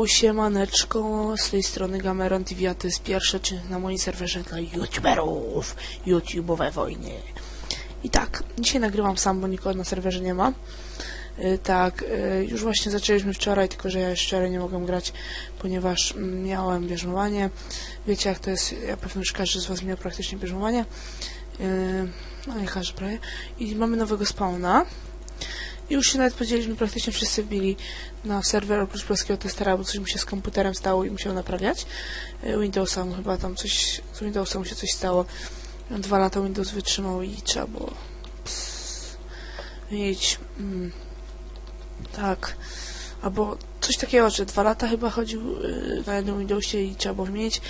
Yo, siemaneczko, z tej strony Gameron TV, a to jest pierwszy odcinek na moim serwerze dla youtuberów, youtubowe wojny. I tak, dzisiaj nagrywam sam, bo nikogo na serwerze nie ma. Y, tak, y, już właśnie zaczęliśmy wczoraj, tylko że ja już wczoraj nie mogłem grać, ponieważ mm, miałem bierzmowanie. Wiecie jak to jest, ja pewnie już każdy z was miał praktycznie bierzmowanie. Y, no nie każdy prawie. I mamy nowego spawna. I już się nawet podzieliliśmy, praktycznie wszyscy wbili na serwer oprócz polskiego testera, bo coś mu się z komputerem stało i musiał naprawiać. Y, Windowsa mu chyba tam coś, z Windowsa się coś stało. Dwa lata Windows wytrzymał i trzeba było mieć, mm, tak, albo coś takiego, że dwa lata chyba chodził y, na jednym Windowsie i trzeba było wymienić,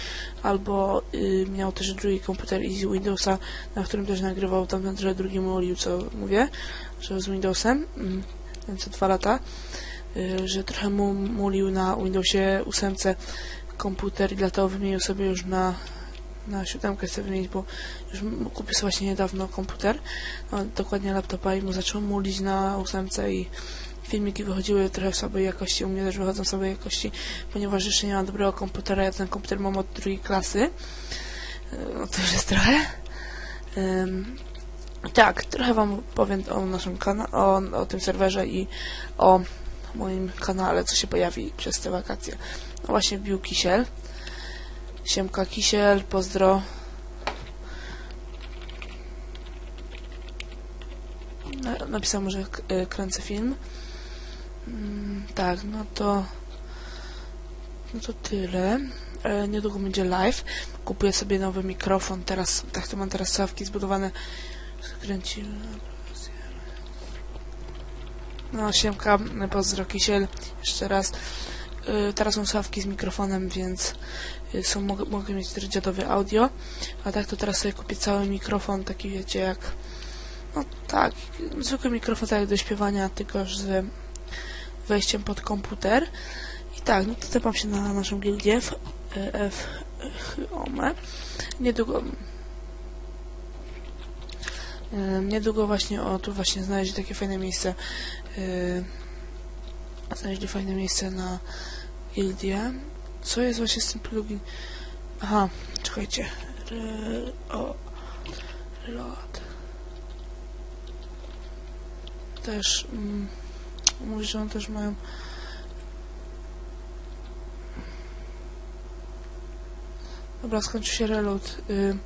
albo y, miał też drugi komputer i z Windowsa, na którym też nagrywał tam na drugim uliu, co mówię, że z Windowsem, mm, ten co dwa lata, y, że trochę mu mulił na Windowsie 8 komputer i dlatego wymienił sobie już na na siódemkę chcę wymienić, bo już kupił sobie właśnie niedawno komputer, no, dokładnie laptopa i mu zaczął mulić na ósemce i filmiki wychodziły trochę w słabej jakości, u mnie też wychodzą w słabej jakości, ponieważ jeszcze nie mam dobrego komputera, ja ten komputer mam od drugiej klasy, no to już jest trochę. Ym, tak, trochę wam powiem o naszym kanale, o, o tym serwerze i o moim kanale, co się pojawi przez te wakacje. No właśnie wbił Kisiel. Siemka Kisiel, pozdro. Na, napisał k- y, kręcę film. Mm, tak, no to no to tyle. E, niedługo będzie live. Kupuję sobie nowy mikrofon. Teraz, tak to mam teraz sławki zbudowane. Skręciłem. No, siemka, pozdro Kisiel. Jeszcze raz. Y, teraz są sławki z mikrofonem, więc y, są, mogę, mogę mieć czterodziadowe audio, a tak to teraz sobie kupię cały mikrofon, taki wiecie jak, no tak, zwykły mikrofon tak do śpiewania, tylko że wejściem pod komputer. I tak, no to tepam się na naszą gildię F, F, F OME. Niedługo y, niedługo właśnie, o tu właśnie znaleźli takie fajne miejsce y, znaleźli fajne miejsce na gildię. Co jest właśnie z tym plugin? Aha, czekajcie. O, reload. Też, mm, mówi, że on też mają Dobra, skończył się reload. Y,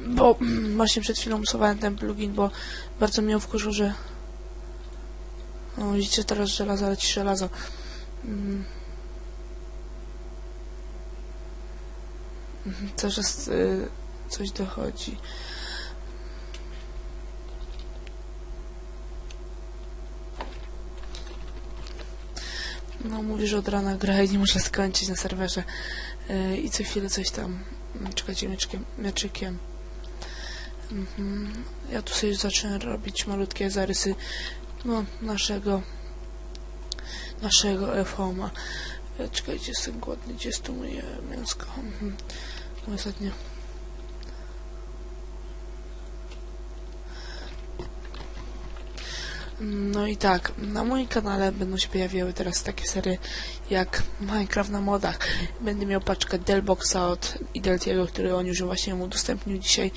bo właśnie przed chwilą usuwałem ten plugin, bo bardzo mnie wkurzył, że no widzicie teraz żelazo, leci żelazo. Mhm, Cały y, coś dochodzi. No mówi, że od rana gra i nie muszę skończyć na serwerze. Y, I co chwilę coś tam. Czekajcie, mieczkiem, mieczykiem. Mhm. Ja tu sobie zaczynam robić malutkie zarysy no, naszego naszego FOMA. E, Czekajcie, jestem głodny, gdzie jest tu moje mięsko? Mhm. Ostatnio. No i tak, na moim kanale będą się pojawiały teraz takie serie jak Minecraft na modach. Będę miał paczkę Delboxa od Ideltiego, który on już właśnie mu udostępnił dzisiaj.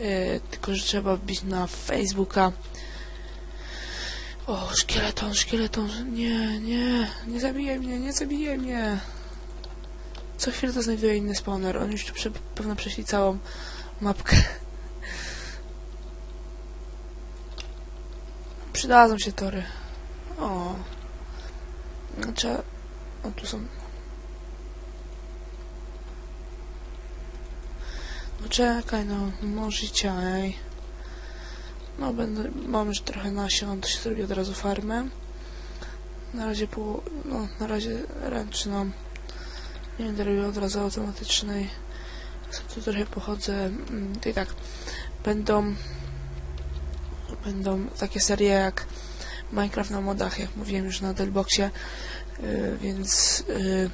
E, tylko, że trzeba wbić na Facebooka. O, szkieleton, szkieleton. Nie, nie, nie zabijaj mnie, nie zabijaj mnie. Co chwilę to znajduje inny spawner. On już tu prze, pewno przeszli całą mapkę. Przydadzą się tory. O. Znaczy... O, tu są... No czekaj, no. Możecie, ej. No, będę, mam już trochę nasion, to się zrobi od razu farmę. Na razie pół, no, na razie ręczną. Nie będę robił od razu automatycznej. Sobie tu trochę pochodzę. Mm, i tak, będą, będą takie serie jak Minecraft na modach, jak mówiłem już na Delboxie, yy, więc yy,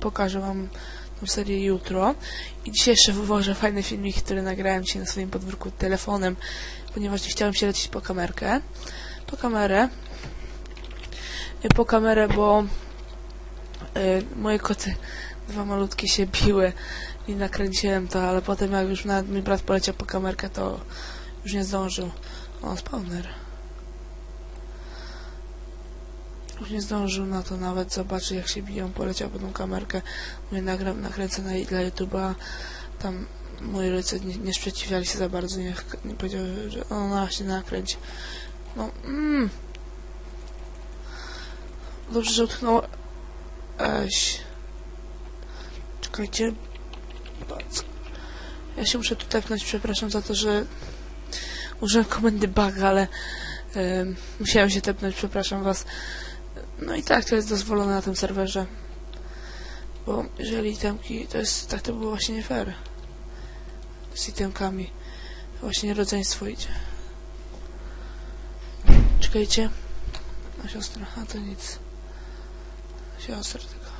pokażę wam tą serię jutro. I dzisiaj jeszcze wywożę fajny filmik, który nagrałem dzisiaj na swoim podwórku telefonem, ponieważ nie chciałem się lecieć po kamerkę. Po kamerę. Y, Po kamerę, bo y, moje koty, dwa malutkie się biły i nakręciłem to, ale potem jak już nawet mój brat poleciał po kamerkę, to już nie zdążył. O, spawner. Już nie zdążył na to nawet zobaczyć jak się biją, poleciał po tą kamerkę. Mówię, nagram, nakręcę na, dla YouTube'a. Tam moi rodzice nie, nie sprzeciwiali się za bardzo, nie, nie powiedziały, że o, no się nakręć. No, mm. Dobrze, że utknął. Eś. Czekajcie. Ja się muszę tu tepnąć, przepraszam za to, że użyłem komendy bug, ale em, musiałem się tepnąć, przepraszam was. No i tak, to jest dozwolone na tym serwerze. Bo jeżeli itemki, to jest, tak to było właśnie nie fair. Z itemkami. Właśnie rodzeństwo idzie. Czekajcie. A siostra, a to nic. Siostra tylko.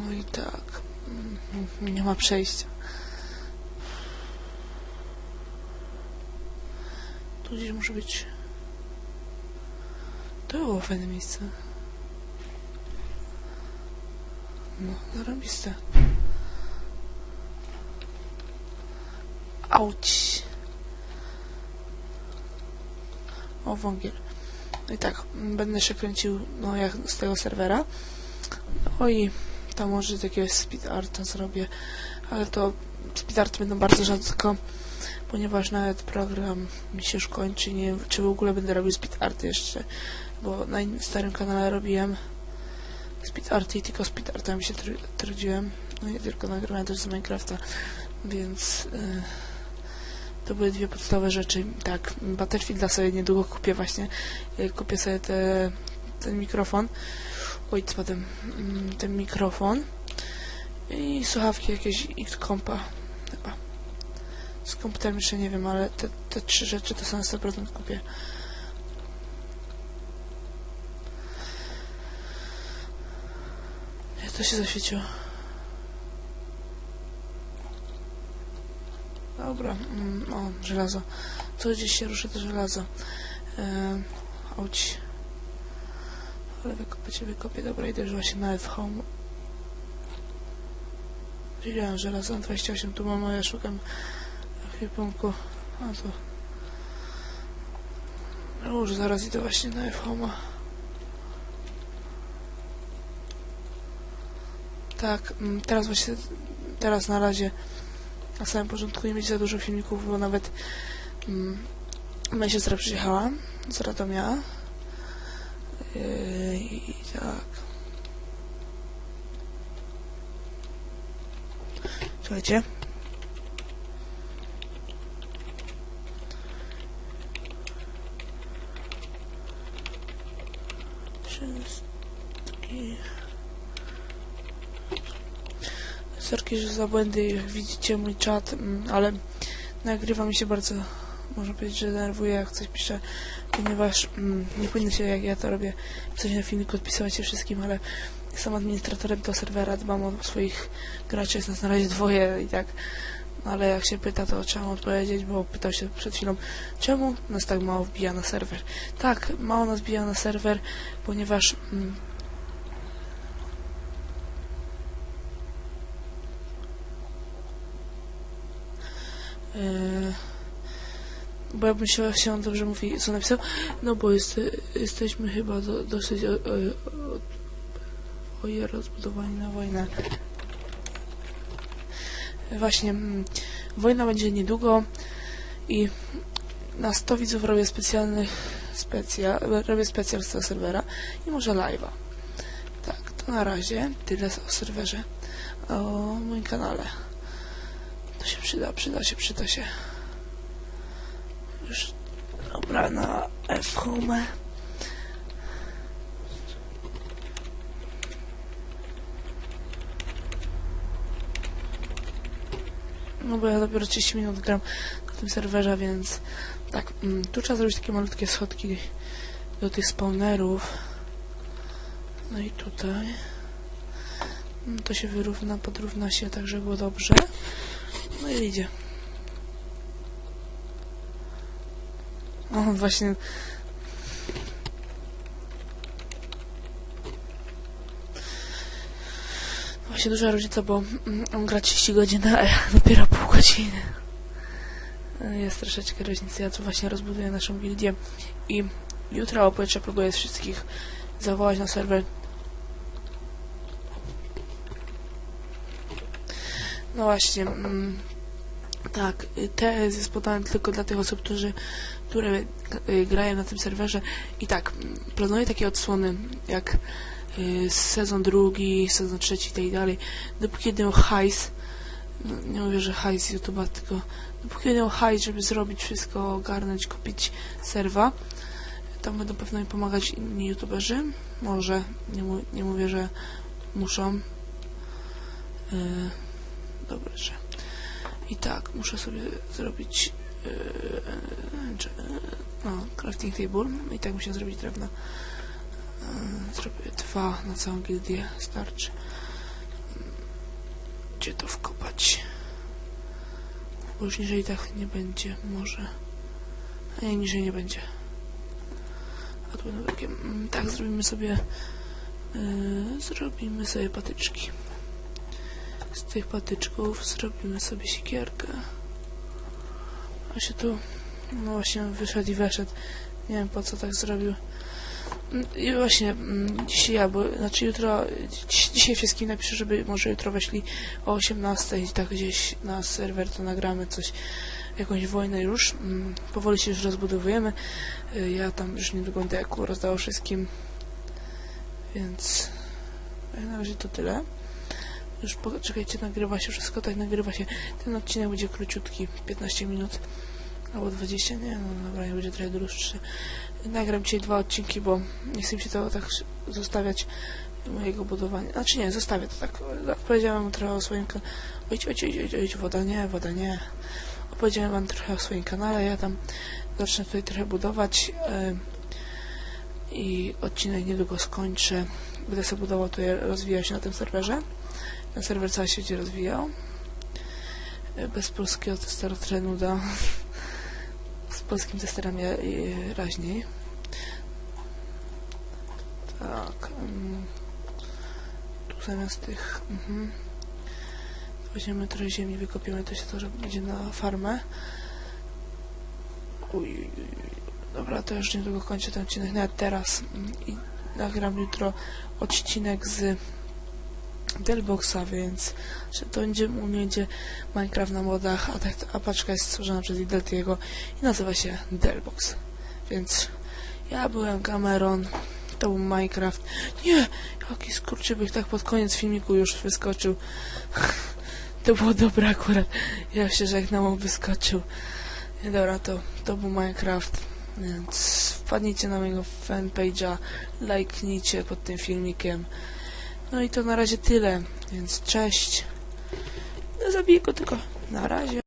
No i tak. Mm, Nie ma przejścia. Tu gdzieś muszę być. To było fajne miejsce. No, zarobiste. Auć. O, wągiel. No i tak, będę się kręcił, no jak z tego serwera. No i tam może jakiegoś speed arta zrobię, ale to speed arty będą bardzo rzadko, ponieważ nawet program mi się już kończy, nie wiem, czy w ogóle będę robił speed arty jeszcze, bo na starym kanale robiłem speed arty i tylko speed artami się tru- trudziłem, no i tylko nagrywałem też z Minecrafta, więc y, to były dwie podstawowe rzeczy. Tak, Battlefielda sobie niedługo kupię właśnie, y, kupię sobie te, ten mikrofon, oj, spadłem, mm, ten mikrofon i słuchawki jakieś X kompa chyba. Z komputerem jeszcze nie wiem, ale te, te trzy rzeczy to są na 100% kupię. Jak to się zaświeciło? Dobra, mm, o, żelazo. Co gdzieś się ruszy, to żelazo. Ehm, auć. Ale wykopię, wykopię. Dobra, idę już właśnie nawet w Widziałem żelazo 28, tu mam, a ja szukam ekwipunku. A to... No już zaraz idę właśnie na F-Homa. Tak, mm, teraz właśnie, teraz na razie na samym początku nie mieć za dużo filmików, bo nawet mm, moja siostra przyjechała z Radomia. Yy, I tak. Słuchajcie. Sorki, że za błędy, widzicie mój czat, mm, ale nagrywa mi się bardzo, można powiedzieć, że denerwuje, jak coś piszę, ponieważ mm, nie powinno się, jak ja to robię, coś na filmiku odpisywać się wszystkim, ale jestem administratorem tego serwera, dbam o swoich graczy, jest nas na razie dwoje i tak, no ale jak się pyta, to trzeba odpowiedzieć, bo pytał się przed chwilą, czemu nas tak mało wbija na serwer. Tak, mało nas wbija na serwer, ponieważ mm, Yy, bo jakbym się, się on dobrze mówi, co napisał, no bo jest, jesteśmy chyba do, dosyć o, rozbudowani na wojnę. Właśnie, mm, wojna będzie niedługo i na 100 widzów robię specjalny specja, robię specjal z tego serwera i może live'a. Tak, to na razie tyle o serwerze, o moim kanale. To się przyda, przyda się, przyda się. Już dobra na F-home. No bo ja dopiero 30 minut gram na tym serwerze, więc tak, mm, tu trzeba zrobić takie malutkie schodki do tych spawnerów. No i tutaj. Mm, To się wyrówna, podrówna się, tak żeby było dobrze. No i idzie. O, właśnie... Właśnie duża różnica, bo on gra 30 godzin, a ja dopiero pół godziny. E, jest troszeczkę różnica, ja tu właśnie rozbuduję naszą gildię. I jutro opojutrze próbuję wszystkich zawołać na serwer. No właśnie... Mm tak, y, TS jest podany tylko dla tych osób, którzy, które y, grają na tym serwerze. I tak, planuję takie odsłony jak y, sezon drugi, sezon trzeci i tak dalej. Dopóki będę hajs, no, nie mówię, że hajs YouTube'a, tylko dopóki będę hajs, żeby zrobić wszystko, ogarnąć, kupić serwa, tam będą pewno mi pomagać inni YouTuberzy. Może, nie, nie mówię, że muszą. Yy, dobrze. I tak, muszę sobie zrobić no, crafting table. I tak muszę zrobić drewno. Yy, zrobię dwa na całą gildię, starczy. Gdzie to wkopać? Bo już niżej tak nie będzie, może. A nie, niżej nie będzie. A tu będą takie... Tak, zrobimy sobie... Yy, zrobimy sobie patyczki. Z tych patyczków zrobimy sobie siekierkę. A się tu... No właśnie, wyszedł i weszedł. Nie wiem po co tak zrobił. Mm, I właśnie, mm, dzisiaj ja, bo, znaczy jutro, dzisiaj wszystkim napiszę, żeby może jutro weszli o 18 i tak gdzieś na serwer to nagramy coś, jakąś wojnę już. Mm, Powoli się już rozbudowujemy. Y, Ja tam już niedługo będę eku rozdał wszystkim. Więc jak na razie to tyle. Już poczekajcie, nagrywa się wszystko, tak nagrywa się. Ten odcinek będzie króciutki, 15 minut. Albo 20, nie, no dobra, nie będzie trochę dłuższy. Nagram dzisiaj dwa odcinki, bo nie chcę mi się to tak zostawiać mojego budowania. Znaczy nie, zostawię to tak. Opowiedziałem wam trochę o swoim kanale. Ojć, ojć, ojć, ojć, woda nie, woda nie. Opowiedziałem wam trochę o swoim kanale, ja tam zacznę tutaj trochę budować yy, i odcinek niedługo skończę. Będę sobie budował tutaj, rozwijał się na tym serwerze. Ten serwer cały się będzie rozwijał. Yy, Bez polskiego testera trochę nuda. Z polskim testerem ja, raźniej. Tak. Tu zamiast tych... Mhm. Weźmiemy trochę ziemi, wykopiemy to się to, że będzie na farmę. Uj. Dobra, to już niedługo kończę ten odcinek, nawet teraz. mm, I nagram jutro odcinek z Delboxa, więc to będzie, u będzie Minecraft na modach, a, tak, a paczka jest stworzona przez Ideltiego i nazywa się Delbox. Więc ja byłem Cameron, to był Minecraft. Nie! Jaki skurczybyk tak pod koniec filmiku już wyskoczył. To było dobre akurat. Ja się żegnam, on wyskoczył. Nie, dobra, to, to był Minecraft. Więc wpadnijcie na mojego fanpage'a, lajknijcie pod tym filmikiem. No i to na razie tyle, więc cześć. No zabiję go tylko. Na razie.